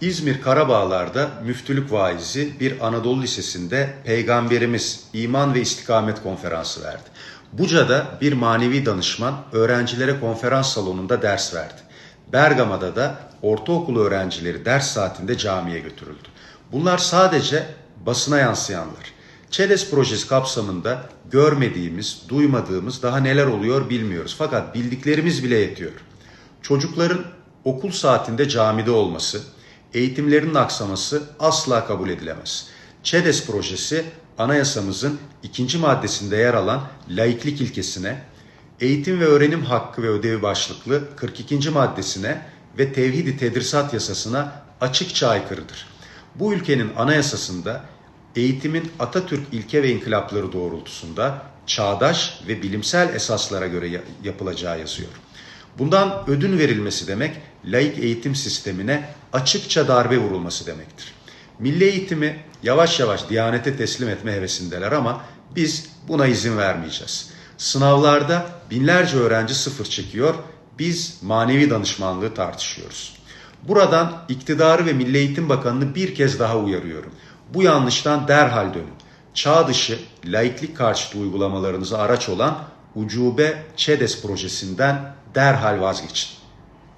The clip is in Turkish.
İzmir Karabağlar'da müftülük vaizi bir Anadolu Lisesi'nde Peygamberimiz İman ve İstikamet Konferansı verdi. Buca'da bir manevi danışman öğrencilere konferans salonunda ders verdi. Bergama'da da ortaokul öğrencileri ders saatinde camiye götürüldü. Bunlar sadece basına yansıyanlar. ÇEDES projesi kapsamında görmediğimiz, duymadığımız daha neler oluyor bilmiyoruz. Fakat bildiklerimiz bile yetiyor. Çocukların okul saatinde camide olması, eğitimlerinin aksaması asla kabul edilemez. ÇEDES projesi anayasamızın ikinci maddesinde yer alan laiklik ilkesine, eğitim ve öğrenim hakkı ve ödevi başlıklı 42. maddesine ve tevhidi tedrisat yasasına açıkça aykırıdır. Bu ülkenin anayasasında eğitimin Atatürk ilke ve inkılapları doğrultusunda çağdaş ve bilimsel esaslara göre ya- yapılacağı yazıyor. Bundan ödün verilmesi demek laik eğitim sistemine açıkça darbe vurulması demektir. Milli eğitimi yavaş yavaş Diyanete teslim etme hevesindeler ama biz buna izin vermeyeceğiz. Sınavlarda binlerce öğrenci sıfır çekiyor, biz manevi danışmanlığı tartışıyoruz. Buradan iktidarı ve Milli Eğitim Bakanı'nı bir kez daha uyarıyorum. Bu yanlıştan derhal dönün. Çağ dışı laiklik karşıtı uygulamalarınıza araç olan ucube ÇEDES projesinden derhal vazgeçin.